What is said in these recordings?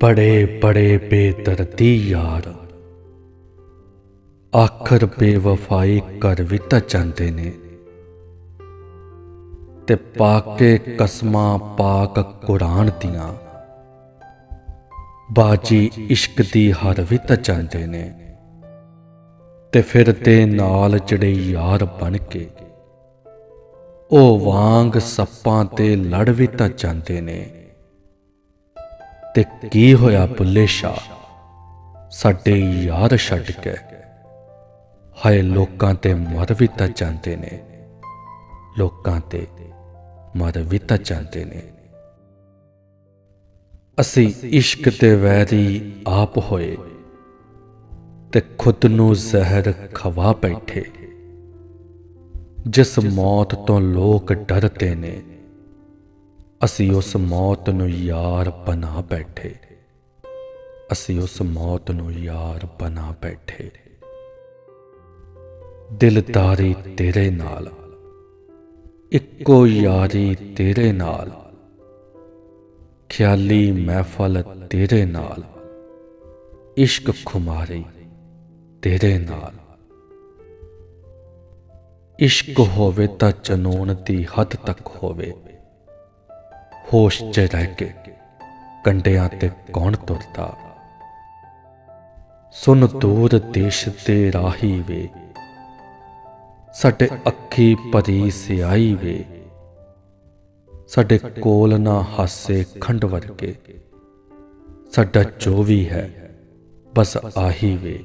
ਬੜੇ ਬੜੇ ਬੇਦਰਦੀ ਯਾਰ। ਆਖਰ ਬੇਵਫਾਈ ਕਰ ਵੀ ਤਾਂ ਜਾਂਦੇ ਨੇ। ਤੇ ਪਾਕੇ ਕਸਮਾਂ ਪਾਕ ਕੁਰਾਨ ਦੀਆਂ। ਬਾਜੀ ਇਸ਼ਕ ਦੀ ਹਰ ਵੀ ਤਾਂ ਜਾਂਦੇ ਨੇ। ਤੇ ਫਿਰ ਤੇ ਨਾਲ ਜਿਹੜੇ ਯਾਰ ਬਣ ਕੇ, ਉਹ ਵਾਂਗ ਸੱਪਾਂ ਤੇ ਲੜ ਵੀ ਤਾਂ ਜਾਂਦੇ ਨੇ। ਤੇ ਕੀ ਹੋਇਆ ਬੁੱਲੇ ਸ਼ਾ ਸਾਡੇ ਯਾਰ ਛੱਡ ਕੇ। ਹਾਏ, ਲੋਕਾਂ ਤੇ ਮਰ ਵੀ ਤਾਂ ਜਾਂਦੇ ਨੇ। ਲੋਕਾਂ ਤੇ ਮਰ ਵੀ ਤਾਂ ਜਾਂਦੇ ਨੇ। ਅਸੀਂ ਇਸ਼ਕ ਤੇ ਵੈਰੀ ਆਪ ਹੋਏ ਤੇ ਖੁਦ ਨੂੰ ਜ਼ਹਿਰ ਖਵਾ ਬੈਠੇ। ਜਿਸ ਮੌਤ ਤੋਂ ਲੋਕ ਡਰਦੇ ਨੇ। ਅਸੀਂ ਉਸ ਮੌਤ ਨੂੰ ਯਾਰ ਬਣਾ ਬੈਠੇ। ਅਸੀਂ ਉਸ ਮੌਤ ਨੂੰ ਯਾਰ ਬਣਾ ਬੈਠੇ। ਦਿਲਦਾਰੀ ਤੇਰੇ ਨਾਲ, ਇੱਕੋ ਯਾਰੀ ਤੇਰੇ ਨਾਲ। ਖਿਆਲੀ ਮਹਿਫਲ ਤੇਰੇ ਨਾਲ, ਇਸ਼ਕ ਖੁਮਾਰੀ ਤੇਰੇ ਨਾਲ। ਇਸ਼ਕ ਹੋਵੇ ਤਾਂ ਜਨੂਨ ਦੀ ਹੱਦ ਤੱਕ ਹੋਵੇ। ਹੋਸ਼ 'ਚ ਰਹਿ ਕੇ ਕੰਡਿਆਂ ਤੇ ਕੌਣ ਤੁਰਦਾ? ਸੁਨ ਦੂਰ ਦੇਸ਼ ਦੇ ਰਾਹੀ ਵੇ, ਸਾਡੇ ਅੱਖੀ ਭਰੀ ਸਿਆਈ ਵੇ, ਸਾਡੇ ਕੋਲ ਨਾ ਹਾਸੇ ਖੰਡ ਵਰਗੇ, ਸਾਡਾ ਜੋ ਵੀ ਹੈ ਬਸ ਆਹੀ ਵੇ।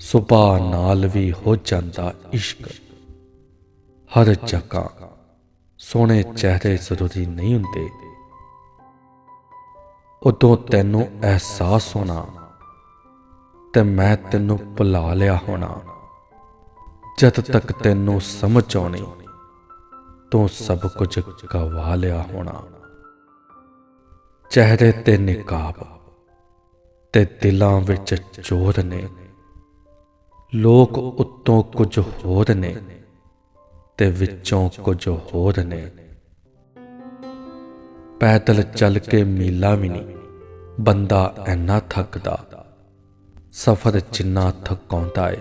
ਸੁਭਾ ਨਾਲ ਵੀ ਹੋ ਜਾਂਦਾ ਇਸ਼ਕ, ਹਰ ਜਗ੍ਹਾ ਸੋਹਣੇ ਚਿਹਰੇ ਜ਼ਰੂਰੀ ਨਹੀਂ ਹੁੰਦੇ। ਉਦੋਂ ਤੈਨੂੰ ਅਹਿਸਾਸ ਹੋਣਾ ਤੇ ਮੈਂ ਤੈਨੂੰ ਭੁਲਾ ਲਿਆ ਹੋਣਾ। ਜਦ ਤੱਕ ਤੈਨੂੰ ਸਮਝ ਆਉਣੀ, ਤੂੰ ਸਭ ਕੁਝ ਗਵਾ ਲਿਆ ਹੋਣਾ। ਚਿਹਰੇ ਤੇ ਨਿਕਾਬ ਤੇ ਦਿਲਾਂ ਵਿੱਚ ਚੋਰ ਨੇ। ਲੋਕ ਉਤੋਂ ਕੁਝ ਹੋਰ ਨੇ। ਤੇ ਵਿੱਚੋਂ ਕੁਝ ਹੋਰ ਨੇ। ਪੈਦਲ ਚੱਲ ਕੇ ਮੀਲਾ ਵੀ ਨਹੀਂ। ਬੰਦਾ ਐਨਾ ਥੱਕਦਾ। ਸਫ਼ਰ ਜਿੰਨਾ ਥਕਾਉਂਦਾ ਏ।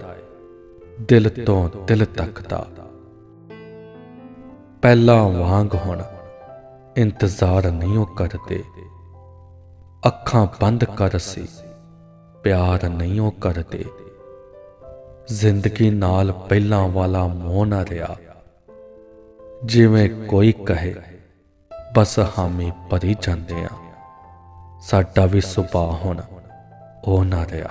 ਦਿਲ ਤੋਂ ਦਿਲ ਤੱਕ ਦਾ ਪਹਿਲਾਂ ਵਾਂਗ ਹੁਣ ਇੰਤਜ਼ਾਰ ਨਹੀਂ ਉਹ ਕਰਦੇ। ਅੱਖਾਂ ਬੰਦ ਕਰ ਸੀ ਪਿਆਰ ਨਹੀਂ ਉਹ ਕਰਦੇ। ਜ਼ਿੰਦਗੀ ਨਾਲ ਪਹਿਲਾਂ ਵਾਲਾ ਮੋਹ ਨਾ ਰਿਹਾ। ਜਿਵੇਂ ਕੋਈ ਕਹੇ, ਬਸ ਹਾਮੀ ਭਰੀ ਜਾਂਦੇ ਆ। ਸਾਡਾ ਵੀ ਸੁਭਾਅ ਹੁਣ ਉਹ ਨਾ ਰਿਹਾ।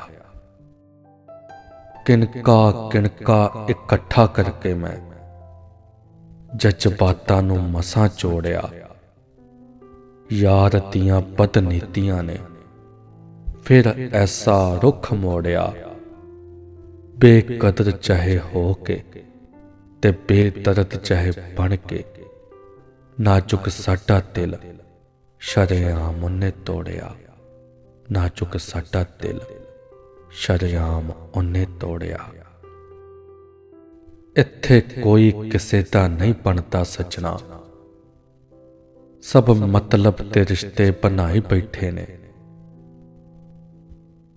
ਕਿਨਕਾ ਕਿਨਕਾ ਇਕੱਠਾ ਕਰਕੇ ਮੈਂ ਜਜ਼ਬਾਤਾਂ ਨੂੰ ਮਸਾਂ ਚੋੜਿਆ। ਯਾਰ ਦੀਆਂ ਬਦਨੀਤੀਆਂ ਨੇ ਫਿਰ ਐਸਾ ਰੁੱਖ ਮੋੜਿਆ। ਬੇਕਦਰ ਚਾਹੇ ਹੋ ਕੇ ਤੇ ਬੇਦਰਦ ਚਾਹੇ ਬਣ ਕੇ ਨਾਜ਼ੁਕ ਸਾਡਾ ਦਿਲ ਸ਼ਰੇਆਮ ਉਹਨੇ ਤੋੜਿਆ। ਨਾਜ਼ੁਕ ਸਾਡਾ ਦਿਲ ਸ਼ਰੇਆਮ ਉਹਨੇ ਤੋੜਿਆ। ਇੱਥੇ ਕੋਈ ਕਿਸੇ ਦਾ ਨਹੀਂ ਬਣਦਾ ਸੱਜਣਾ। ਸਭ ਮਤਲਬ ਤੇ ਰਿਸ਼ਤੇ ਬਣਾਈ ਬੈਠੇ ਨੇ।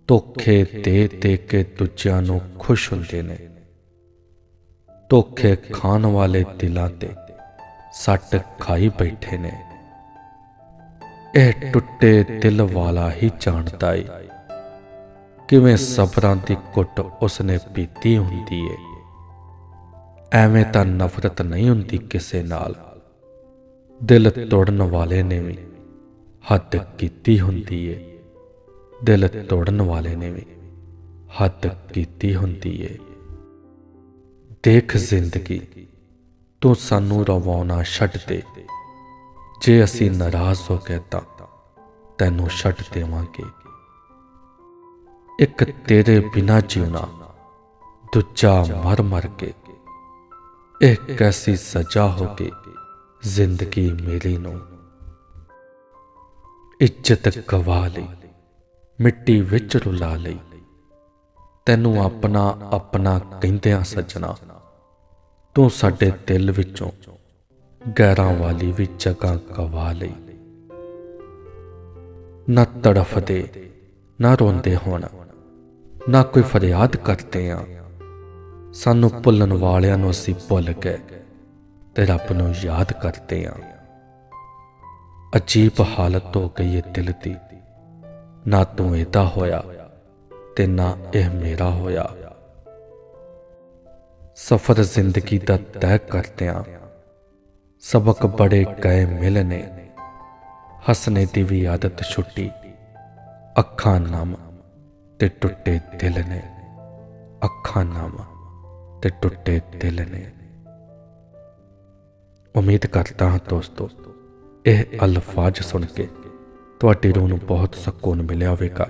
ਧੋਖੇ ਦੇ ਦੇ ਕੇ ਦੂਜਿਆਂ ਨੂੰ ਖੁਸ਼ ਹੁੰਦੇ ਨੇ। ਧੋਖੇ ਖਾਣ ਵਾਲੇ ਦਿਲਾਂ ਤੇ ਸੱਟ ਖਾਈ ਬੈਠੇ ਨੇ। ਇਹ ਟੁੱਟੇ ਦਿਲ ਵਾਲਾ ਹੀ ਜਾਣਦਾ ਏ। ਕਿਵੇਂ ਸਬਰਾਂ ਦੀ ਕੁੱਟ ਉਸਨੇ ਪੀਤੀ ਹੁੰਦੀ ਏ। ਐਵੇਂ ਤਾਂ ਨਫ਼ਰਤ ਨਹੀਂ ਹੁੰਦੀ ਕਿਸੇ ਨਾਲ। ਦਿਲ ਤੋੜਨ ਵਾਲੇ ਨੇ ਵੀ ਹੱਦ ਕੀਤੀ ਹੁੰਦੀ ਏ। ਦਿਲ ਤੋੜਨ ਵਾਲੇ ਨੇ ਵੀ ਹੱਦ ਕੀਤੀ ਹੁੰਦੀ ਏ। ਦੇਖ ਜ਼ਿੰਦਗੀ, ਤੂੰ ਸਾਨੂੰ ਰਵਾਉਣਾ ਛੱਡ ਦੇ। ਜੇ ਅਸੀਂ ਨਾਰਾਜ਼ ਹੋ ਗਏ ਤਾਂ ਤੈਨੂੰ ਛੱਡ ਦੇਵਾਂਗੇ। ਇੱਕ ਤੇਰੇ ਬਿਨਾ ਜਿਉਣਾ, ਦੂਜਾ ਮਰ ਮਰ ਕੇ। ਇਹ ਕੈਸੀ ਸਜ਼ਾ ਹੋ ਗਈ ਜ਼ਿੰਦਗੀ ਮੇਰੀ ਨੂੰ। ਇੱਜ਼ਤ ਗਵਾ ਲਈ, ਮਿੱਟੀ ਵਿੱਚ ਰੁਲਾ ਲਈ। ਤੈਨੂੰ ਆਪਣਾ ਆਪਣਾ ਕਹਿੰਦਿਆਂ ਸੱਜਣਾ, ਤੂੰ ਸਾਡੇ ਦਿਲ ਵਿੱਚੋਂ ਗੈਰਾਂ ਵਾਲੀ ਵੀ ਜਗ੍ਹਾ ਗਵਾ ਲਈ। ਨਾ ਤੜਫਦੇ, ਨਾ ਰੋਂਦੇ ਹੋਣ, ਨਾ ਕੋਈ ਫਰਿਆਦ ਕਰਦੇ ਆ। ਸਾਨੂੰ ਭੁੱਲਣ ਵਾਲਿਆਂ ਨੂੰ ਅਸੀਂ ਭੁੱਲ ਗਏ, ਤੇ ਰੱਬ ਨੂੰ ਯਾਦ ਕਰਦੇ ਆ। ਅਜੀਬ ਹਾਲਤ ਹੋ ਗਈ ਏ ਦਿਲ ਦੀ। ਨਾ ਤੂੰ ਇਹਦਾ ਹੋਇਆ ਤੇ ਨਾ ਇਹ ਮੇਰਾ ਹੋਇਆ। ਸਫਰ ਜ਼ਿੰਦਗੀ ਦਾ ਤੈਅ ਕਰਦਿਆਂ ਸਬਕ ਬੜੇ ਗਏ ਮਿਲਨੇ ਹੱਸਣੇ ਦੀ ਵੀ ਆਦਤ ਛੁੱਟੀ, ਅੱਖਾਂ ਨਮ ਤੇ ਟੁੱਟੇ ਦਿਲ ਨੇ। ਅੱਖਾਂ ਨਮ ਤੇ ਟੁੱਟੇ ਦਿਲ ਨੇ। ਉਮੀਦ ਕਰਦਾ ਹਾਂ ਦੋਸਤੋ, ਇਹ ਅਲਫਾਜ਼ ਸੁਣ ਕੇ ਤੁਹਾਡੀ ਰੂਹ ਨੂੰ ਬਹੁਤ ਸਕੂਨ ਮਿਲਿਆ ਹੋਵੇਗਾ।